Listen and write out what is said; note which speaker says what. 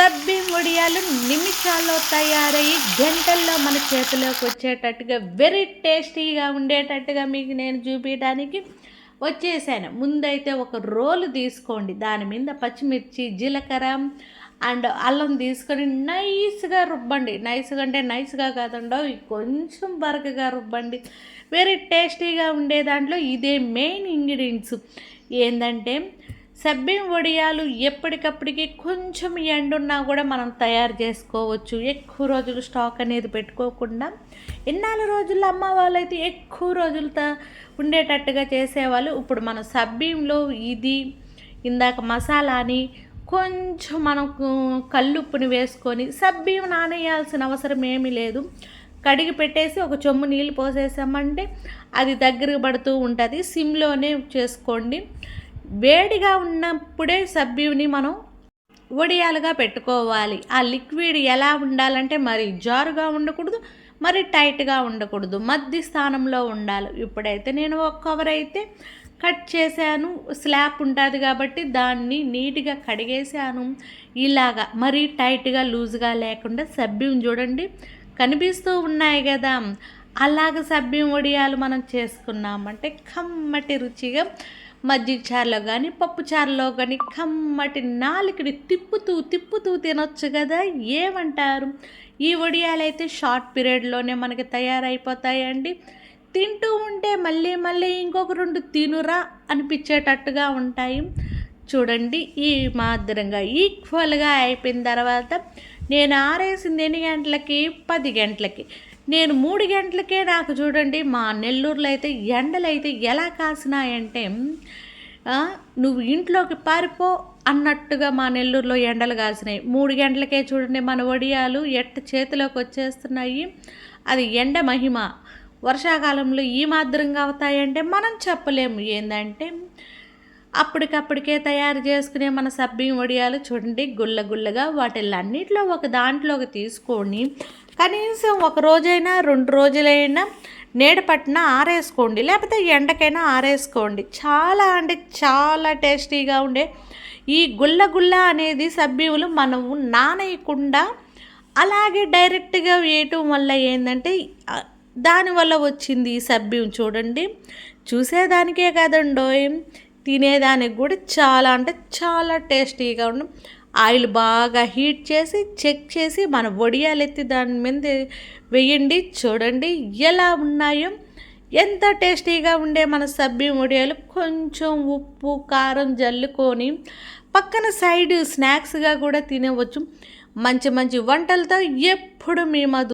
Speaker 1: సబ్బి వడియాలు నిమిషాల్లో తయారయ్యి గంటల్లో మన చేతిలోకి వచ్చేటట్టుగా వెరీ టేస్టీగా ఉండేటట్టుగా మీకు నేను చూపించడానికి వచ్చేసాను. ముందైతే ఒక రోలు తీసుకోండి. దాని మీద పచ్చిమిర్చి జీలకర్ర అండ్ అల్లం తీసుకొని నైస్గా రుబ్బండి. నైస్గా అంటే నైస్గా కాదండో కొంచెం బరకగా రుబ్బండి. వెరీ టేస్టీగా ఉండే దాంట్లో ఇదే మెయిన్ ఇంగ్రీడియంట్స్ ఏంటంటే సబ్బిం వడియాలు ఎప్పటికప్పటికి కొంచెం ఎండున్నా కూడా మనం తయారు చేసుకోవచ్చు. ఎక్కువ రోజులు స్టాక్ అనేది పెట్టుకోకుండా. ఎన్నాళ్ళు రోజుల్లో అమ్మ వాళ్ళైతే ఎక్కువ రోజులు త ఉండేటట్టుగా చేసేవాళ్ళు. ఇప్పుడు మన సబ్బింలో ఇది ఇందాక మసాలాని కొంచెం మనం కల్లుప్పుని వేసుకొని సబ్బిం నానేయాల్సిన అవసరం ఏమీ లేదు. కడిగి పెట్టేసి ఒక చెమ్ము నీళ్ళు పోసేసామంటే అది దగ్గరకు పడుతూ ఉంటుంది. సిమ్లోనే చేసుకోండి. వేడిగా ఉన్నప్పుడే సభ్యుని మనం వడియాలుగా పెట్టుకోవాలి. ఆ లిక్విడ్ ఎలా ఉండాలంటే మరి జారుగా ఉండకూడదు మరి టైట్గా ఉండకూడదు. మధ్య స్థానంలో ఉండాలి. ఇప్పుడైతే నేను ఒక కవర్ అయితే కట్ చేశాను. స్లాబ్ ఉంటుంది కాబట్టి దాన్ని నీట్గా కడిగేసాను ఇలాగా మరీ టైట్గా లూజ్గా లేకుండా సభ్యం చూడండి. కనిపిస్తూ ఉన్నాయి కదా. అలాగ సభ్యం వడియాలు మనం చేసుకున్నామంటే కమ్మటి రుచిగా మజ్జిగ చారులో కానీ పప్పు చారులో కానీ కమ్మటి నాలుకడి తిప్పుతూ తిప్పుతూ తినొచ్చు కదా? ఏమంటారు? ఈ వడియాలైతే అయితే షార్ట్ పీరియడ్లోనే మనకి తయారైపోతాయండి. తింటూ ఉంటే మళ్ళీ మళ్ళీ ఇంకొక రెండు తినురా అనిపించేటట్టుగా ఉంటాయి. చూడండి ఈ మాదిరంగా ఈక్వల్గా అయిపోయిన తర్వాత నేను ఆరేసింది ఎన్ని గంటలకి? పది గంటలకి. నేను మూడు గంటలకే నాకు చూడండి మా నెల్లూరులో అయితే ఎండలు అయితే ఎలా కాసినాయంటే నువ్వు ఇంట్లోకి పారిపో అన్నట్టుగా మా నెల్లూరులో ఎండలు కాసినాయి. మూడు గంటలకే చూడండి మన వడియాలు ఎట్ట చేతిలోకి వచ్చేస్తున్నాయి. అది ఎండ మహిమ. వర్షాకాలంలో ఈ మాదిరంగా అవుతాయంటే మనం చెప్పలేము. ఏంటంటే అప్పటికప్పటికే తయారు చేసుకునే మన సబ్బిం వడియాలు చూడండి గుల్ల గుల్లగా వాటిల్లన్నిట్లో ఒక దాంట్లోకి తీసుకొని కనీసం ఒక రోజైనా రెండు రోజులైనా నేడపట్టిన ఆరేసుకోండి లేకపోతే ఎండకైనా ఆరేసుకోండి. చాలా అంటే చాలా టేస్టీగా ఉండే ఈ గుల్ల గుల్ల అనేది సబ్బీవులు మనము నానేయకుండా అలాగే డైరెక్ట్గా వేయటం వల్ల ఏంటంటే దానివల్ల వచ్చింది ఈ సభ్యం చూడండి. చూసేదానికే కదండో తినేదానికి కూడా చాలా అంటే చాలా టేస్టీగా ఉండి. ఆయిల్ బాగా హీట్ చేసి చెక్ చేసి మన వడియాలు ఎత్తి దాని మీద వేయండి చూడండి ఎలా ఉన్నాయో. ఎంత టేస్టీగా ఉండే మన సబ్బిం వడియాలు కొంచెం ఉప్పు కారం జల్లుకొని పక్కన సైడ్ స్నాక్స్గా కూడా తినవచ్చు. మంచి మంచి వంటలతో ఎప్పుడు మేము